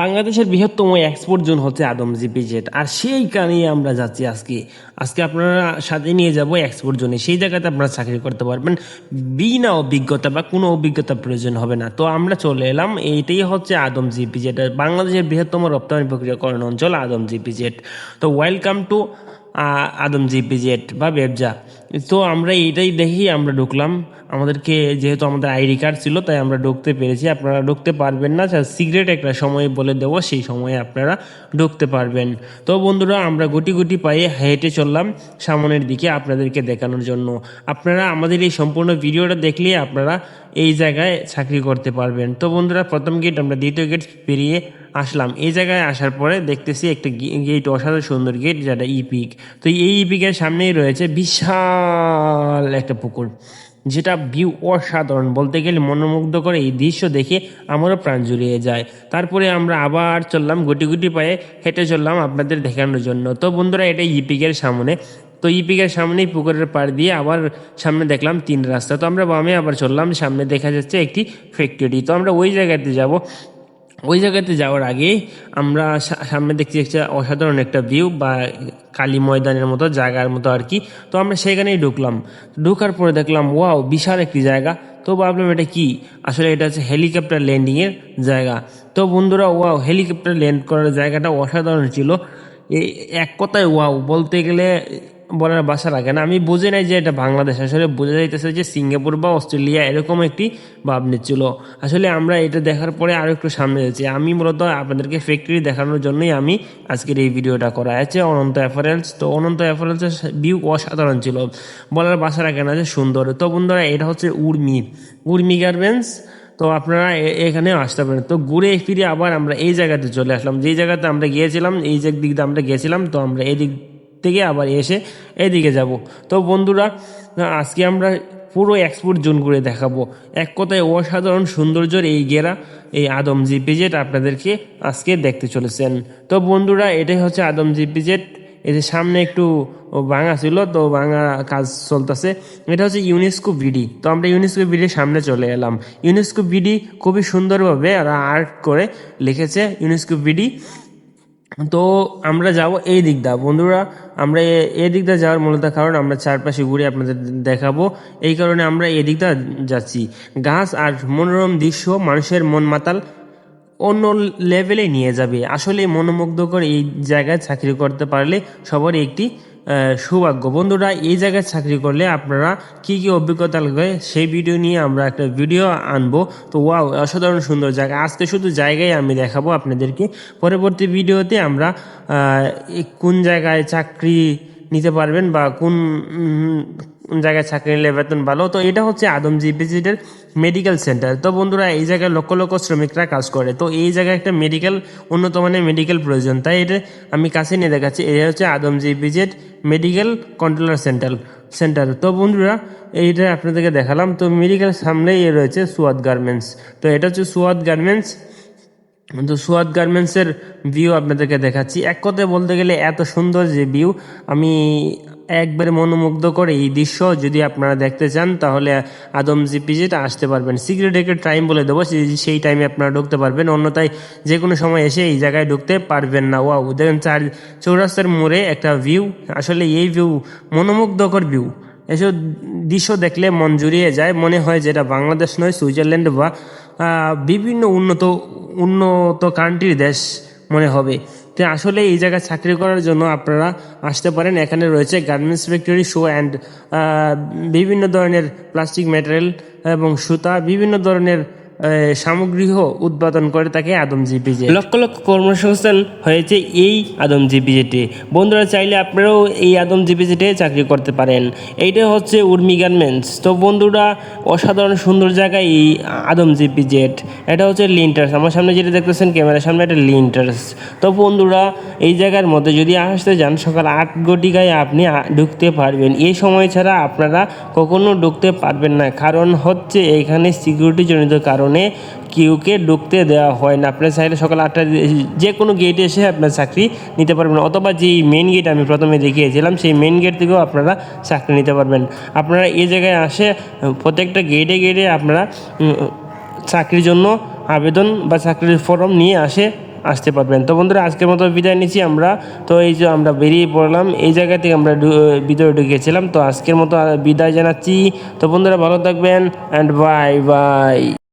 বাংলাদেশের বৃহত্তম export zone হচ্ছে আদমজি পিজেট আর সেইখানেই আমরা যাচ্ছি আজকে। আজকে আপনারা সাথে নিয়ে যাব এক্সপোর্ট জোনে সেই জায়গাতে আপনারা চাকরি করতে পারবেন। বিনা অভিজ্ঞতা বা কোনো অভিজ্ঞতা প্রয়োজন হবে না। তো আমরা চলে এলাম। এইটাই হচ্ছে আদমজি পিজেট বাংলাদেশের বৃহত্তম রপ্তানি প্রক্রিয়াকরণ অঞ্চল আদমজি পিজেট তো ওয়েলকাম টু আদম জিপিজেট বা ব্যবজা তো আমরা এইটাই দেখি, আমরা ঢুকলাম। আমাদেরকে যেহেতু আমাদের আইডি কার্ড ছিল, তাই আমরা ঢুকতে পেরেছি। আপনারা ঢুকতে পারবেন না সিগারেট একটা সময় বলে দেবো, সেই সময়ে আপনারা ঢুকতে পারবেন। তো বন্ধুরা, আমরা গুটি গুটি পায়ে হেঁটে চললাম সামনের দিকে আপনাদেরকে দেখানোর জন্য। আপনারা আমাদের এই সম্পূর্ণ ভিডিওটা দেখলে আপনারা এই জায়গায় চাকরি করতে পারবেন। তো বন্ধুরা, প্রথম গেট আমরা দ্বিতীয় গেট পেরিয়ে আসলাম। এই জায়গায় আসার পরে দেখতেছি একটা গেট অসাধারণ সুন্দর গেট যেটা ইপিক তো এই ইপিকের সামনেই রয়েছে বিশাল একটা পুকুর, যেটা ভিউ অসাধারণ। বলতে গেলে মনোমুগ্ধ করে এই দৃশ্য দেখে আমারও প্রাণ জুড়িয়ে যায়। তারপরে আমরা আবার চললাম, গুটি গুটি পায়ে হেঁটে চললাম আপনাদের দেখানোর জন্য। তো বন্ধুরা, এটা ইপিকের সামনে তো ইপিকের সামনেই পুকুরের পাড় দিয়ে আবার সামনে দেখলাম তিন রাস্তা। তো আমরা বামে আবার চললাম, সামনে দেখা যাচ্ছে একটি ফ্যাক্টরি তো আমরা ওই জায়গাতে যাব। ওই জায়গাতে যাওয়ার আগে আমরা সামনে দেখছি একটা অসাধারণ একটা ভিউ বা কালী ময়দানের মতো জায়গার মতো আর কি। তো আমরা সেখানেই ঢুকলাম। ঢুকার পরে দেখলাম, ওয়াও, বিশাল একটি জায়গা। তো ভাবলাম, এটা কি? আসলে এটা হচ্ছে হেলিকপ্টার ল্যান্ডিংয়ের জায়গা। তো বন্ধুরা, ওয়াও, হেলিকপ্টার ল্যান্ড করার জায়গাটা অসাধারণ ছিল। এই এক কথায়, ওয়াও বলতে গেলে বলার বাসা লাগে না। আমি বুঝে নাই যে এটা বাংলাদেশ। আসলে বোঝা যাইতেছে যে সিঙ্গাপুর বা অস্ট্রেলিয়া এরকম একটি ভাব নিচ্ছিল। আসলে আমরা এটা দেখার পরে আরও একটু সামনে যাচ্ছি। আমি মূলত আপনাদেরকে ফ্যাক্টরি দেখানোর জন্যই আমি আজকের এই ভিডিওটা করা। আছে অনন্ত অ্যাফারেলস তো অনন্ত অ্যাফারেলসের ভিউ অসাধারণ ছিল। বলার বাসা রাখে না যে সুন্দর। তো বন্ধুরা, এটা হচ্ছে উর্মি। উর্মি গার্মেন্টস তো আপনারা এখানে আসতে পারেন। তো ঘুরে ফিরে আবার আমরা এই জায়গাতে চলে আসলাম। যেই জায়গাতে আমরা গিয়েছিলাম, এই যে দিক দিয়ে আমরা গিয়েছিলাম তো আমরা এই দিক থেকে আবার এসে এদিকে যাব। তো বন্ধুরা, আজকে আমরা পুরো এক্সপোর্ট জোন করে দেখাবো। এক কথায় অসাধারণ সৌন্দর্যের এই গেরা এই আদম জিপিজেট আপনাদেরকে আজকে দেখতে চলেছেন। তো বন্ধুরা, এটাই হচ্ছে আদম জিপিজেট এই যে সামনে একটু ভাঙা ছিল, তো ভাঙা কাজ চলতেছে। এটা হচ্ছে ইউনেস্কো বিডি তো আমরা ইউনেস্কো বিডির সামনে চলে এলাম। ইউনেস্কো বিডি খুবই সুন্দরভাবে আর্ট করে লিখেছে। ইউনেস্কো বিডি তো আমরা যাব এই দিকটা। বন্ধুরা, আমরা এই দিকটা যাওয়ার মূলত কারণ আমরা চারপাশে ঘুরে আপনাদের দেখাবো। এই কারণে আমরা এই দিকটা যাচ্ছি। গাছ আর মনোরম দৃশ্য, মানুষের মন মাতাল অন্য লেভেলে নিয়ে যাবে। আসলে মনোমুগ্ধকর এই জায়গায় চাকরি করতে পারলে সবারই একটি সৌভাগ্য। বন্ধুরা, এই জায়গায় চাকরি করলে আপনারা কি কি অভিজ্ঞতা লাগবে সেই ভিডিও নিয়ে আমরা একটা ভিডিও আনব। তো ওয়াও, অসাধারণ সুন্দর জায়গা। আজকে শুধু জায়গায় আমি দেখাবো আপনাদেরকে। পরবর্তী ভিডিওতে আমরা কোন জায়গায় চাকরি নিতে পারবেন বা কোন জায়গায় চাকরি নিলে বেতন ভালো। তো এটা হচ্ছে আদম জিপিজিটের মেডিকেল সেন্টার তো বন্ধুরা, এই জায়গায় লক্ষ লক্ষ শ্রমিকরা কাজ করে। তো এই জায়গায় একটা মেডিকেল উন্নত মানের মেডিকেল প্রয়োজন। তাই এটা আমি কাছে নিয়ে দেখাচ্ছি। এটা হচ্ছে আদম জিপিজেড মেডিকেল কন্ট্রোলার সেন্টার সেন্টার তো বন্ধুরা, এইটা আপনাদেরকে দেখালাম। তো মেডিকেল সামনেই রয়েছে সুয়াদ গার্মেন্টস তো এটা হচ্ছে সুয়াদ গার্মেন্টস তো সুয়াদ গার্মেন্টসের ভিউ আপনাদেরকে দেখাচ্ছি। এক কথায় বলতে গেলে এত সুন্দর যে ভিউ আমি একবারে মনোমুগ্ধ করে এই দৃশ্য যদি আপনারা দেখতে চান, তাহলে আদম জিপিজিটা আসতে পারবেন। সিক্রেট একটা টাইম বলে দেবো সেই টাইমে আপনারা ঢুকতে পারবেন। অন্যথায় যে কোনো সময় এসে এই জায়গায় ঢুকতে পারবেন না। ওয়াও দেখেন চার চৌরাস্তার মোড়ে একটা ভিউ আসলে এই ভিউ মনোমুগ্ধকর ভিউ এসব দৃশ্য দেখলে মন জুড়িয়ে যায়। মনে হয় যেটা বাংলাদেশ নয়, সুইজারল্যান্ড বা বিভিন্ন উন্নত উন্নত কান্ট্রির দেশ মনে হবে। তো আসলে এই জায়গায় চাকরি করার জন্য আপনারা আসতে পারেন। এখানে রয়েছে গার্মেন্টস ফ্যাক্টরি শো অ্যান্ড বিভিন্ন ধরনের প্লাস্টিক ম্যাটেরিয়াল এবং সুতা, বিভিন্ন ধরনের সামগ্রীও উৎপাদন করে থাকে আদম জিপিজে লক্ষ লক্ষ কর্মসংস্থান হয়েছে এই আদম জিপিজেটে বন্ধুরা, চাইলে আপনারাও এই আদম জিপিজেটে চাকরি করতে পারেন। এইটা হচ্ছে উর্মি গার্মেন্টস। তো বন্ধুরা, অসাধারণ সুন্দর জায়গায় এই আদম জিপিজেট এটা হচ্ছে লিন্টার্স। আমার সামনে যেটা দেখতেছেন, ক্যামেরার সামনে এটা লিন্টার্স। তো বন্ধুরা, এই জায়গার মধ্যে যদি আসতে যান, সকাল আট ঘটিকায় আপনি ঢুকতে পারবেন। এই সময় ছাড়া আপনারা কখনো ঢুকতে পারবেন না। কারণ হচ্ছে এখানে সিকিউরিটি জনিত কারণ কারণে কেউকে ঢুকতে দেওয়া হয় না। আপনার চাইলে সকাল আটটা যে কোনো গেটে এসে আপনার চাকরি নিতে পারবেন। অথবা যেই মেন গেট আমি প্রথমে দেখিয়েছিলাম, সেই মেন গেট থেকেও আপনারা চাকরি নিতে পারবেন। আপনারা এই জায়গায় আসে, প্রত্যেকটা গেটে গেটে আপনারা চাকরির জন্য আবেদন বা চাকরির ফর্ম নিয়ে আসে, আসতে পারবেন। তো বন্ধুরা, আজকের মতো বিদায় নিচ্ছি আমরা। তো এই যে আমরা বেরিয়ে পড়লাম, এই জায়গা থেকে আমরা ভিতরে ঢুকেছিলাম। তো আজকের মতো বিদায় জানাচ্ছি। তো বন্ধুরা, ভালো থাকবেন অ্যান্ড বাই বাই